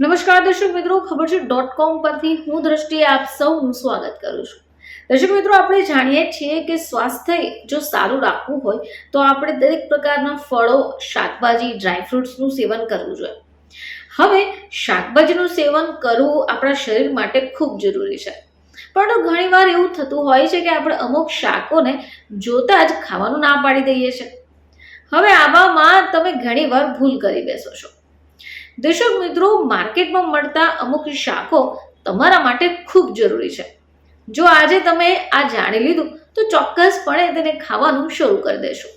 નમસ્કાર, દર્શક મિત્રો, ખબર છે. ડોટ કોમ પરથી હું દ્રષ્ટિએ આપ સૌનું સ્વાગત કરું છું. દર્શક મિત્રો, આપણે જાણીએ છીએ કે સ્વાસ્થ્ય જો સારું રાખવું હોય, તો આપણે દરેક પ્રકારના ફળો, શાકભાજી ડ્રાયફ્રૂટ્સનું સેવન કરવું જોઈએ. હવે, શાકભાજીનું સેવન કરવું આપણા શરીર માટે ખૂબ જરૂરી છે. પણ ઘણીવાર એવું થતું હોય છે કે આપણે અમુક શાકોને જોતા જ ખાવાનું ના પાડી દઈએ છીએ. હવે આવામાં તમે ઘણીવાર ભૂલ કરી બેસો છો. દર્શક મિત્રો, માર્કેટમાં મળતા અમુક શાકો તમારા માટે ખૂબ જરૂરી છે. જો આજે તમે આ જાણી લીધું, તો ચોક્કસપણે તેને ખાવાનું શરૂ કરી દેશો.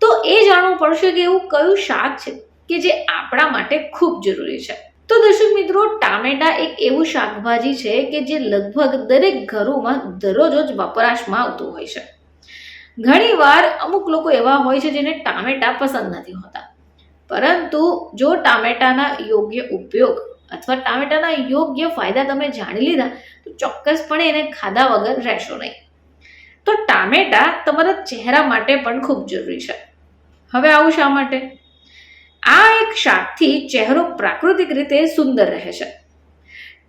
તો એ જાણવું પડશે કે એવું કયું શાક છે કે જે આપણા માટે ખૂબ જરૂરી છે. તો દર્શક મિત્રો, ટામેટા એક એવું શાકભાજી છે કે જે લગભગ દરેક ઘરોમાં દરરોજ વપરાશમાં આવતું હોય છે. ઘણીવાર અમુક લોકો એવા હોય છે જેને ટામેટા પસંદ નથી હોતા. પરંતુ જો ટામેટાના યોગ્ય ઉપયોગ અથવા ટામેટાના યોગ્ય ફાયદા તમે જાણી લીધા, તો ચોક્કસપણે એને ખાધા વગર રહેશો નહીં. તો ટામેટા તમારા ચહેરા માટે પણ ખૂબ જરૂરી છે. હવે આવું શા માટે? આ એક શાકથી ચહેરો પ્રાકૃતિક રીતે સુંદર રહે છે.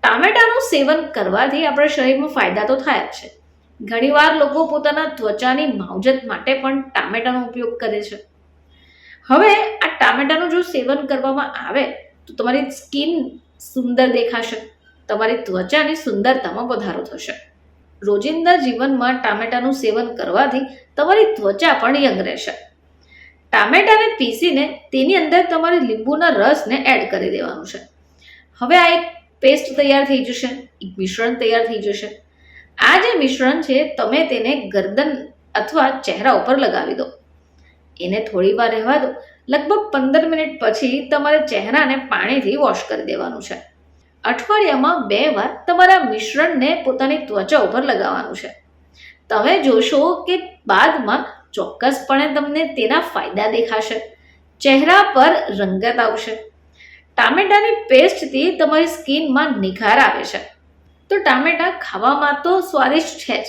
ટામેટાનું સેવન કરવાથી આપણા શરીરમાં ફાયદા તો થાય જ છે. ઘણીવાર લોકો પોતાના ત્વચાની માવજત માટે પણ ટામેટાનો ઉપયોગ કરે છે. હવે આ ટામેટાનું જો સેવન કરવામાં આવે, તો તમારી સ્કિન સુંદર દેખાશે, તમારી ત્વચાની સુંદરતામાં વધારો થશે. રોજિંદા જીવનમાં ટામેટાનું સેવન કરવાથી તમારી ત્વચા પણ યંગ રહેશે. ટામેટાને પીસીને તેની અંદર તમારે લીંબુના રસને એડ કરી દેવાનું છે. હવે આ એક પેસ્ટ તૈયાર થઈ જશે, એક મિશ્રણ તૈયાર થઈ જશે. આ જે મિશ્રણ છે, તમે તેને ગરદન અથવા ચહેરા ઉપર લગાવી દો. એને થોડી વાર રહેવા દો. લગભગ પંદર મિનિટ પછી તમારે ચહેરાને પાણીથી વોશ કરી દેવાનું છે. અઠવાડિયામાં બે વાર તમારા મિશ્રણને પોતાની ત્વચા ઉપર લગાવવાનું છે. તમે જોશો કે બાદમાં ચોક્કસપણે તમને તેના ફાયદા દેખાશે. ચહેરા પર રંગત આવશે. ટામેટાની પેસ્ટથી તમારી સ્કિનમાં નિખાર આવે છે. તો ટામેટા ખાવામાં તો સ્વાદિષ્ટ છે જ,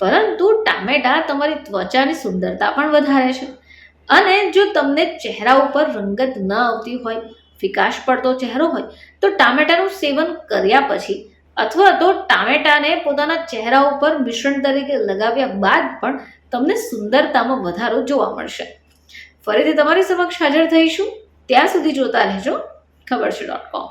પરંતુ ટામેટા તમારી ત્વચાની સુંદરતા પણ વધારે છે. અને જો તમને ચહેરા ઉપર રંગત ન આવતી હોય, ફિકાશ પડતો ચહેરો હોય, તો ટામેટાનું સેવન કર્યા પછી અથવા તો ટામેટાને પોતાના ચહેરા ઉપર મિશ્રણ તરીકે લગાવ્યા બાદ પણ તમને સુંદરતામાં વધારો જોવા મળશે. ફરીથી તમારી સમક્ષ હાજર થઈશું. ત્યાં સુધી જોતા રહેજો. ખબર છે ડોટ કોમ